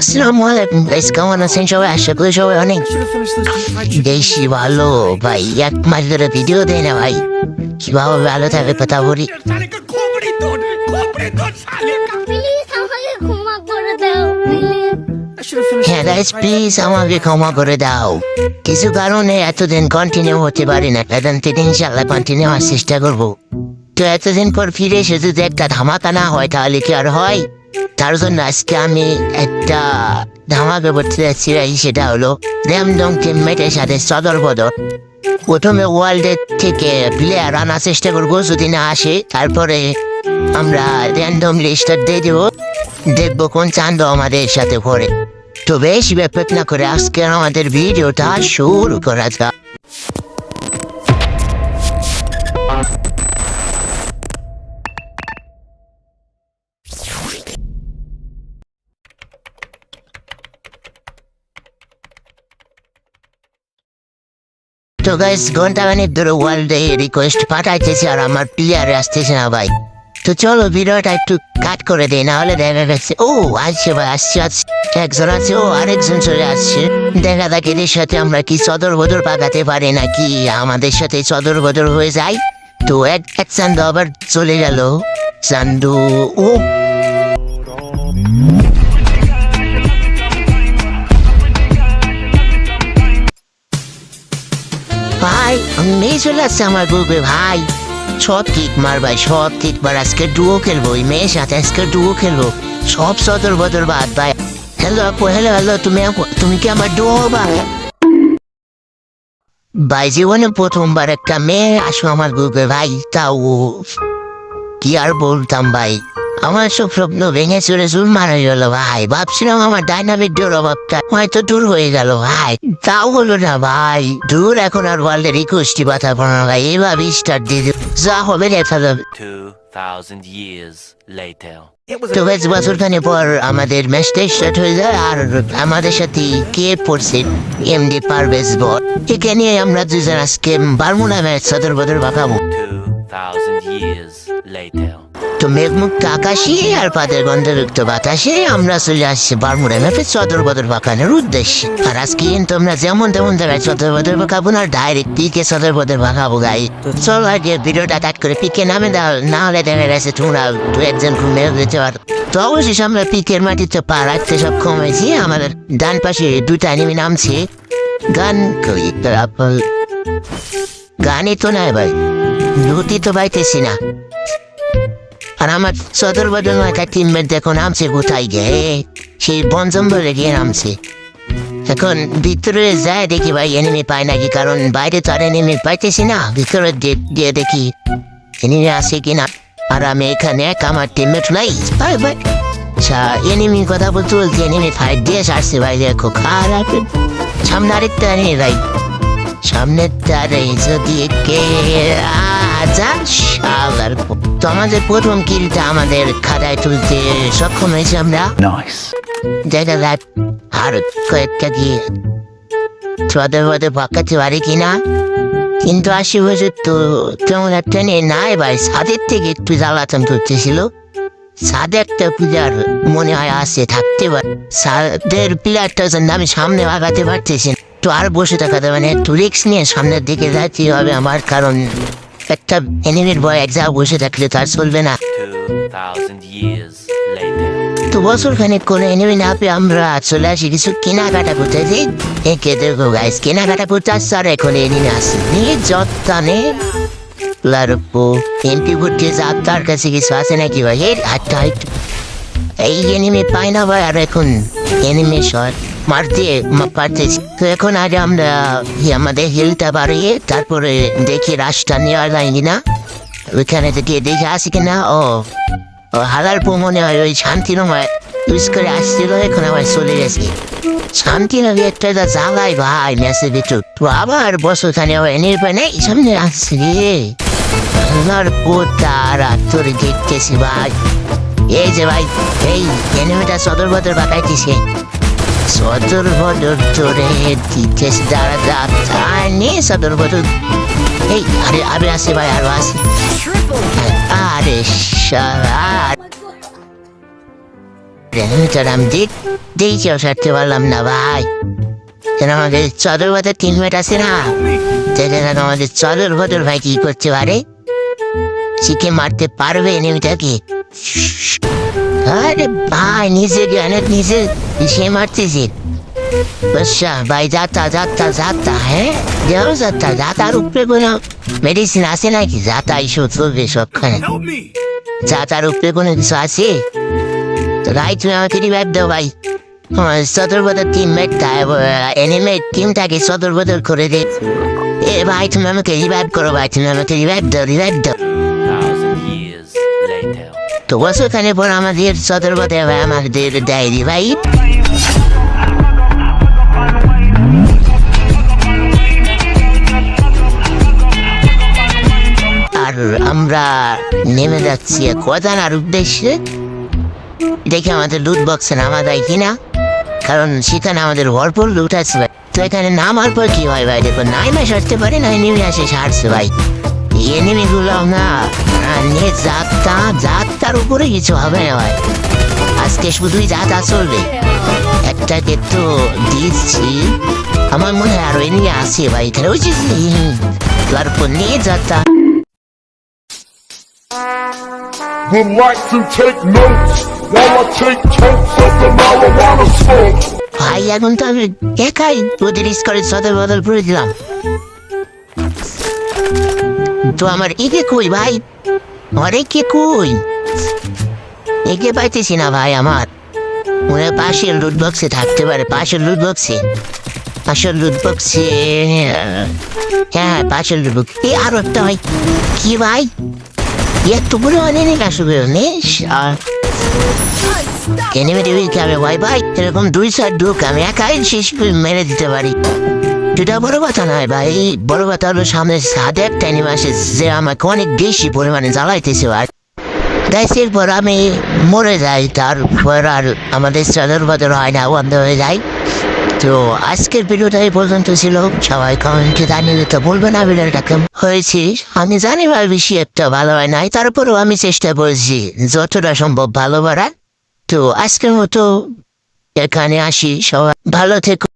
আসসালামু আলাইকুম গাইস, কেমন আছেন সবাই? আশা করি সবাই দেশি ভালো। ভাই, এক মাস ধরে ভিডিও না ভাই। ভালো থাকে বলি? হ্যাঁ গাইস প্লিজ আমাকে ক্ষমা করে দাও। কিছু কারণে এতদিন কন্টিনিউ হতে পারি না। এখন থেকে ইনশাল্লাহ কন্টিনিউ হওয়ার চেষ্টা করব। তো এতদিন পর ফিরে এসে যদি একটা ধামাকা না হয়, তাহলে কি আর হয়? তার জন্য আজকে আমি একটা ধামাকা করতে যাচ্ছি সেটা হলো র্যামডম টিমমেটের সাথে সদর বদর প্রথমে ওয়ার্ল্ডের থেকে প্লেয়ার আনার চেষ্টা করব, যদি না আসে, তারপরে আমরা র্যান্ডম লিস্টটা দিয়ে দেবো, দেখব কোন চান্দ আমাদের সাথে পড়ে। তো বেশি ব্যাপার না করে আজকে আমাদের ভিডিওটা শুরু করা যাক। তো গাইস ঘণ্টা খানিক ধরে ওয়ার্ল্ডে রিকোয়েস্ট পাঠাইতেছি আর আমার প্লেয়ার আসতেছে না ভাই। তো চলো ভিডিওটা একটু কাট করে দেই না হলে দেখা যাচ্ছে ও, আসছে ভাই, আসছে আসছে। একজন আছে, ও আরেকজন চলে আসছে। দেখা যাক এদের সাথে আমরা কি সদর বদর পাকাতে পারি নাকি আমাদের সাথে সদর বদর হয়ে যায়। তো এক এক চান্দু আবার চলে গেল। চান্দু, ও। সব কিক মার ভাই। সব কিক মার আজকে ডুও খেলব ওই মেয়ের সাথে আজকে ডুও খেলব। সব সদর বদর বাদ ভাই। হ্যালো আপু হ্যালো হ্যালো তুমি তুমি কি আমার ডুও ভাই? জীবনে প্রথমবার একটা মেয়ে আসো আমার গ্রুপে ভাই, তাও কি আর বলতাম ভাই? আমার সব স্বপ্ন ভেঙে চলে চুল মারা গেল ভাই। ভাবছিলাম আমার ডাইনামিক ডোর অভাবটা হয়তো দূর হয়ে গেল ভাই। তাও হলো না ভাই। দূর এখন আর ওয়ার্ল্ডের ইকুশটি পাতা পড়া ভাই। এভাবে স্টার্ট দিয়ে যা হবে দেখা যাবে। 2,000 years later. তো বেশ পর আমাদের ম্যাচটা স্টার্ট হয়ে যায় আর আমাদের সাথে কে পড়ছে এমডি পারভেজ বট একে নিয়ে আমরা দুজন আজকে বারমুনা ম্যাচ সদর বদর বাঁকাবো 2,000 years later. তো মেঘমুক্ত আকাশে আর পাদের গন্ধযুক্ত বাতাসে আমরা চলে আসছি বারমুড়া ম্যাপে চদর বদর বাঁকানোর উদ্দেশ্যে। আর আজকে কিন্তু আমরা যেমন তেমন জায়গায় চদর বদর বাঁকাবো না ডাইরেক্ট পিকে চদর বদর বাঁকাবো গাই চলো আগে ভিডিওটা কাট করে পিকে নামে দাও না হলে দেখা গেছে তোমরা দু একজন ঘুমিয়ে যেতে পারো। তো অবশেষে আমরা পিকের মাটিতে পা রাখতে সক্ষম হয়েছি। আমাদের ডান পাশে দুটা নেমে নামছে। গান করি তারপর গানই তো নাই ভাই। লুটি তো পাইতেছি না। আর আমার সদর বদল একটা টিমমেট দেখো নামছে কোথায় গে? সেই বন জঙ্গলে গিয়ে নামছে। এখন ভিতরে যায় দেখি ভাই এনিমি পায় নাকি? কারণ বাইরে তো আর এনিমি পাইতেছি না। ভিতরে গিয়ে দেখি এনিমি আছে কিনা। আর আমি এখানে এক, আমার টিমমেট নাই। ভাই ভাই। আচ্ছা এনিমি কথা বলতে বলতে এনিমি ফাইট দিয়ে আসছে ভাই, দেখো। খারাপ। সামনে আরেকটা এনিমি ভাই। সামনের তারে যদি কে আজা শালার আমাদের প্রথম কিলটা আমাদের খাতায় তুলতে সক্ষম হয়েছে আমরা. দেখা যাক আর কয়েকটা গিয়ে ছোয়াদের মধ্যে পাকাতে পারি কিনা? কিন্তু আশেপাশে তো তেমন একটা নেই। না এবার ছাদের থেকে একটু জ্বালাতন করতেছিল। ছাদে একটা পূজার মনে হয় আসে থাকতে পারে। ছাদের প্লেয়ারটার জন্য আমি সামনে আগাতে পারতেছি না। তো আর বসে থাকাতে মানে একটু রিক্স নিয়ে সামনের দিকে যাইতে হবে আমার কারণ। একটা এনিমির ভয় এক জায়গায় বসে থাকলে তো চলবে না। 2,000 years later. তো বছর খানিক করে এনিমি না পেয়ে আমরা চলে আসি কিছু কেনাকাটা করতে। দিই একে দেখো গাইস কেনাকাটা করতে আসছে আর এখন এনিমি আসছে নিয়ে যত্নে লারপো এমপি ভর্তি যা তার কাছে কিছু আছে নাকি ভাই? Height height. এই এনিমি পাই না ভাই আর এখন এনিমি শট মারতে পারতেছি। তো এখন আগে আমরা আমাদের হিলটা বাড়িয়ে তারপরে দেখি রাশটা নেওয়া যায় কিনা। ওইখানে থেকে দেখে আসি কিনা। ও হালার পো মনে হয়, ওই শান্তিনময় ইউজ করে আসছিল, এখন আবার চলে গেছে। শান্তিনবী একটা জ্বালাই ভাই মেসে ভিতর তো আবার বছর খানে আবার এনে পায় না এই সামনে আসছি রে। আল্লাহর পোতারা তোর দেখতেছি ভাই। এই যে ভাই, এই এনিমিটা সদর বদর বাঁকাইতেছে। সদর বদর তোরে দিতেছে দাঁড়া দাঁড়া নে সদর বদর এই আরে আরে আসে ভাই আরও আরে সারা আমি দিক দিয়েছেও সারতে পারলাম না ভাই কেন আমাদের চদর বদর তিন মিনিট আছে না যেখানে আমাদের চদর বদর ভাই কি করতে পারে শিখে মারতে পারবে এনিমিটাকে আরে ভাই নিজে জ্ঞানের নিজে সে মারতেছে। বসা ভাই যাত্রা যাত্রা যাত্রা হ্যাঁ? যাও যাত্রা উপরে কোনো মেডিসিন আছে নাকি? যাত্রা এসব চলবে সবখানে! যাত্রার উপরে কোনো কিছু আছে? তো ভাই তুমি আমাকে রিভাইভ দাও ভাই। আমার সদর বদর টিম মেটটা এনিমেট টিমটাকে বদর করে দে। এ ভাই তুমি আমাকে রিভাইভ করো ভাই তুমি আমাকে রিভাইভ দাও রিভাইভ দাও। তো বছরখানে পর আমাদের বদর ভাই আমাদের দেয় রিভাইভ আর আমরা নেমে যাচ্ছি কোদানার উদ্দেশ্যে। দেখি আমাদের লুট বক্সে নামা যায় কিনা, কারণ সেখানে আমাদের ভরপুর লুট ভাই। তো এখানে নামার পর কি হয়, ভাই? দেখো নাই মাস আসতে পারে না নেমে আসে, সারছে, ভাই। এনিমি গুলো না আহ, নিয়ে যাত্রা যাত্রার উপরে কিছু হবে না ভাই। আজকে শুধুই যাত্রা চলবে। একটাকে তো দিচ্ছি। আমার মনে হয় আরও এনিমি আছে ভাই এখানে। ওই তারপর নিয়ে যাত্রা would like to take notes? While I take totes of the marijuana smoke. ভাই এখন তো আমি একাই ওদের স্কোরের সদর বদল করে দিলাম। তো আমার একে কই ভাই? আমার কে কই? একে পাইতেছি না ভাই আমার। হয় পাশের লুট বক্সে থাকতে পারে, পাশের লুট বক্সে পাশের লুট বক্সে হ্যাঁ পাশের লুট বক্স এই আরও একটা ভাই। কি ভাই? এত বড় অনেক আসবে নেশ আর এনিমে টিভি খাবে ভাই ভাই, এরকম দুই সাইড ঢুক আমি একাই শেষ করে মেরে দিতে পারি। এটা বড় কথা নয় ভাই। বড় কথা হলো সামনে সাদে একটা এনিমে আসে যে আমাকে অনেক বেশি পরিমাণে জ্বালাইতেছে আর। গাইস, এরপর আমি মরে যাই, তারপর আর আমাদের চাদর বাদর হয় না বন্ধ হয়ে যায়। তো আজকের ভিডিওটা এই পর্যন্ত ছিল। সবাই কমেন্টে জানিয়ে দিতে বলবে না, ভিডিওটা কেমন হয়েছে? আমি জানি ভাই, বেশি একটা ভালো হয় নাই। তারপরেও আমি চেষ্টা করেছি যতটা সম্ভব ভালো করার। তো আজকের মতো এখানে আসি। সবাই ভালো থেকো।